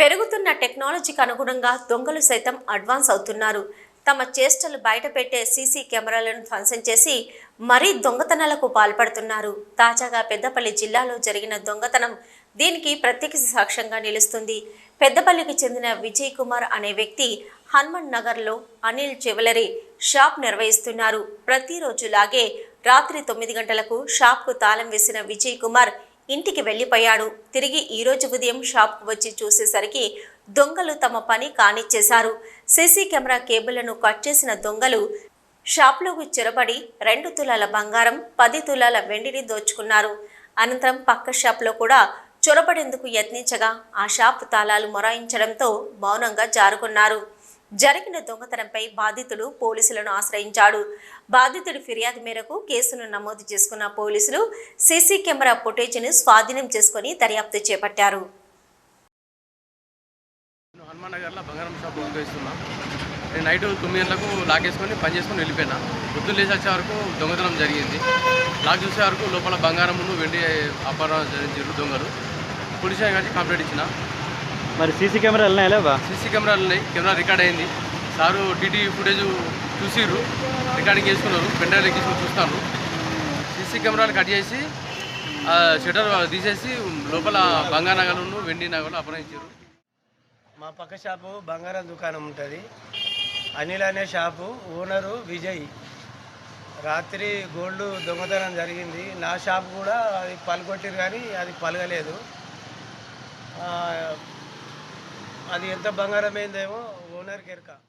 పెరుగుతున్న టెక్నాలజీకి అనుగుణంగా దొంగలు సైతం అడ్వాన్స్ అవుతున్నారు. తమ చేష్టలు బయటపెట్టే సీసీ కెమెరాలను ధ్వంసం చేసి మరీ దొంగతనాలకు పాల్పడుతున్నారు. తాజాగా పెద్దపల్లి జిల్లాలో జరిగిన దొంగతనం దీనికి ప్రత్యక్ష సాక్ష్యంగా నిలుస్తుంది. పెద్దపల్లికి చెందిన విజయ్ కుమార్ అనే వ్యక్తి హనుమన్ నగర్లో అనిల్ జ్యువెలరీ షాప్ నిర్వహిస్తున్నారు. ప్రతిరోజులాగే రాత్రి తొమ్మిది గంటలకు షాప్కు తాళం వేసిన విజయ్ కుమార్ ఇంటికి వెళ్ళిపోయాడు. తిరిగి ఈరోజు ఉదయం షాప్కు వచ్చి చూసేసరికి దొంగలు తమ పని కానిచ్చేశారు. సీసీ కెమెరా కేబుల్లను కట్ చేసిన దొంగలు షాప్లోకి చొరబడి రెండు తులాల బంగారం పది తులాల వెండిని దోచుకున్నారు. అనంతరం పక్క షాప్లో కూడా చొరబడేందుకు యత్నించగా ఆ షాప్ తాళాలు మొరాయించడంతో మౌనంగా జారుకున్నారు. జరిగిన దొంగతనంపై బాధితుడు పోలీసులను ఆశ్రయించాడు. బాధితుడి ఫిర్యాదు మేరకు కేసును నమోదు చేసుకున్న పోలీసులు సీసీ కెమెరా ఫుటేజ్ను స్వాధీనం చేసుకుని దర్యాప్తు చేపట్టారు. నేను హనుమాన్ నగర్లో బంగారం షాప్ నేను నైట్ తొమ్మిది గంటలకు లాక్ వేసుకొని పని చేసుకొని వెళ్ళిపోయినా. పొద్దున్న లేచి వచ్చే వరకు దొంగతనం జరిగింది. లాక్ చూసే వరకు లోపల బంగారమును వెండి అపహరణ జరిగించారు దొంగలు. పోలీస్ కంప్లైంట్ ఇచ్చిన. మరి సీసీ కెమెరాలు ఉన్నాయా లేవా? సీసీ కెమెరాలు ఉన్నాయి. కెమెరా రికార్డ్ అయింది. సారు టీటీ ఫుటేజ్ చూసిర్రు. రికార్డింగ్ చేసుకున్నారు. పెండ్రైవ్ ఎక్కించుకొని చూస్తాను. సీసీ కెమెరాలు కట్ చేసి ఆ షటర్ తీసేసి లోపల బంగారు నగలను వెండి నగలు అపహరించారు. మా పక్క షాపు బంగారం దుకాణం ఉంటుంది. అనిల్ అనే షాపు ఓనరు విజయ్. రాత్రి గోల్డ్ దొంగతనం జరిగింది. నా షాప్ కూడా అది పలుకొట్టిరు కానీ అది పలగలేదు. ఆ, అది ఎంత బంగారమైందేమో ఓనర్ ఓనర్కి